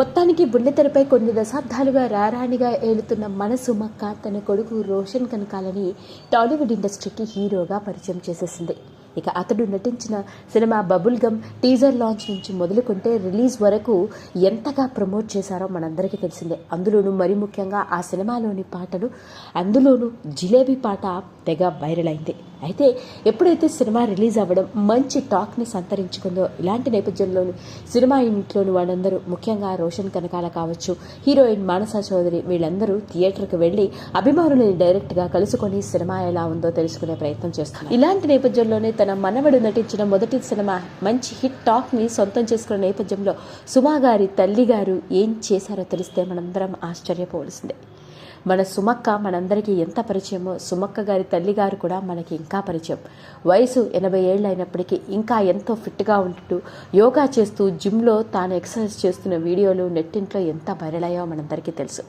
మొత్తానికి బుల్లెతెరపై కొన్ని దశాబ్దాలుగా రారాణిగా ఏలుతున్న మన సుమక్క తన కొడుకు రోషన్ కనకాలని టాలీవుడ్ ఇండస్ట్రీకి హీరోగా పరిచయం చేసేసింది. ఇక అతడు నటించిన cinema bubble gum teaser launch నుంచి మొదలుకుంటే రిలీజ్ వరకు ఎంతగా ప్రమోట్ చేశారో మనందరికీ తెలిసిందే. అందులోనూ మరి ముఖ్యంగా ఆ సినిమాలోని పాటలు అందులోనూ జిలేబీ పాట తెగ వైరల్ అయింది. అయితే ఎప్పుడైతే సినిమా రిలీజ్ అవ్వడం మంచి టాక్ని సంతరించుకుందో ఇలాంటి నేపథ్యంలోని సినిమా యూనిట్లోని వాళ్ళందరూ ముఖ్యంగా రోషన్ కనకాల కావచ్చు హీరోయిన్ మానస చౌదరి వీళ్ళందరూ థియేటర్కి వెళ్ళి అభిమానులని డైరెక్ట్గా కలుసుకొని సినిమా ఎలా ఉందో తెలుసుకునే ప్రయత్నం చేస్తున్నారు. ఇలాంటి నేపథ్యంలోనే తన మనవడు నటించిన మొదటి సినిమా మంచి హిట్ టాక్ని సొంతం చేసుకున్న నేపథ్యంలో సుమా గారి తల్లి గారు ఏం చేశారో తెలిస్తే మనందరం ఆశ్చర్యపోవలసిందే. మన సుమక్క మనందరికీ ఎంత పరిచయమో సుమక్క గారి తల్లి గారు కూడా మనకి ఇంకా పరిచయం. వయసు ఎనభై ఏళ్ళు అయినప్పటికీ ఇంకా ఎంతో ఫిట్గా ఉంటూ యోగా చేస్తూ జిమ్లో తాను ఎక్సర్సైజ్ చేస్తున్న వీడియోలు నెట్టింట్లో ఎంత వైరల్ అయ్యో మనందరికీ తెలుసు.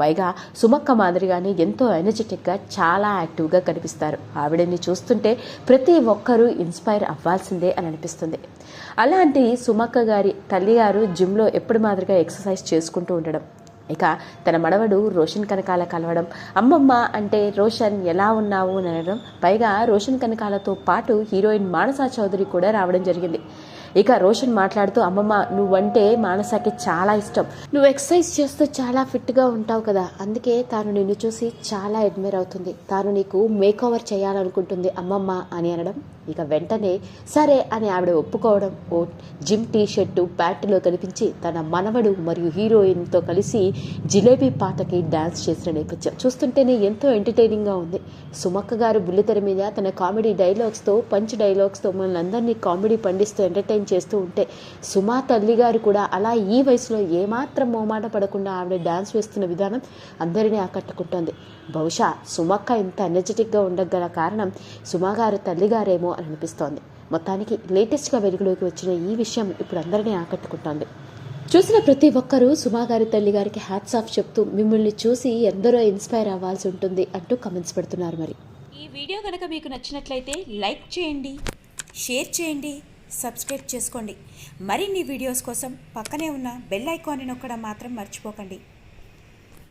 పైగా సుమక్క మాదిరిగానే ఎంతో ఎనర్జెటిక్గా చాలా యాక్టివ్గా కనిపిస్తారు. ఆవిడని చూస్తుంటే ప్రతి ఒక్కరూ ఇన్స్పైర్ అవ్వాల్సిందే అని అనిపిస్తుంది. అలాంటి సుమక్క గారి తల్లిగారు జిమ్లో ఎప్పుడు మాదిరిగా ఎక్సర్సైజ్ చేసుకుంటూ ఉండడం. ఇక తన మనవడు రోషన్ కనకాల కలవడం అమ్మమ్మ అంటే రోషన్ ఎలా ఉన్నావు? అని అనడం పైగా రోషన్ కనకాలతో పాటు హీరోయిన్ మానసా చౌదరి కూడా రావడం జరిగింది. ఇక రోషన్ మాట్లాడుతూ అమ్మమ్మ నువ్వంటే మానసాకి చాలా ఇష్టం. నువ్వు ఎక్సర్సైజ్ చేస్తూ చాలా ఫిట్గా ఉంటావు కదా. అందుకే తాను నిన్ను చూసి చాలా అడ్మైర్ అవుతుంది. తాను నీకు మేక్ ఓవర్ చేయాలనుకుంటుంది అమ్మమ్మ అని అనడం. ఇక వెంటనే సరే అని ఆవిడ ఒప్పుకోవడం ఓ జిమ్ టీ షర్టు ప్యాంటులో కనిపించి తన మనవడు మరియు హీరోయిన్తో కలిసి జిలేబీ పాటకి డాన్స్ చేసిన నేపథ్యం చూస్తుంటేనే ఎంతో ఎంటర్టైనింగ్గా ఉంది. సుమక్క గారు బుల్లితెర మీద తన కామెడీ డైలాగ్స్తో పంచ్ డైలాగ్స్తో మనల్ని అందరినీ కామెడీ పండిస్తూ ఎంటర్టైన్ చేస్తూ ఉంటే సుమా తల్లి గారు కూడా అలా ఈ వయసులో ఏమాత్రం మోమాట పడకుండా ఆవిడ డాన్స్ వేస్తున్న విధానం అందరినీ ఆకట్టుకుంటోంది. బహుశా సుమక్క ఇంత ఎనర్జెటిక్గా ఉండగల కారణం సుమా గారు తల్లిగారేమో అని అనిపిస్తోంది. మొత్తానికి లేటెస్ట్గా వెలుగులోకి వచ్చిన ఈ విషయం ఇప్పుడు అందరినీ ఆకట్టుకుంటోంది. చూసిన ప్రతి ఒక్కరూ సుమా గారి తల్లి గారికి హ్యాట్స్ ఆఫ్ చెప్తూ మిమ్మల్ని చూసి ఎందరో ఇన్స్పైర్ అవ్వాల్సి ఉంటుంది అంటూ కమెంట్స్ పెడుతున్నారు మరి. ఈ వీడియో కనుక మీకు నచ్చినట్లయితే లైక్ చేయండి షేర్ చేయండి సబ్స్క్రైబ్ చేసుకోండి. మరిన్ని వీడియోస్ కోసం పక్కనే ఉన్న బెల్ ఐకాన్ని నొక్కడం మాత్రం మర్చిపోకండి.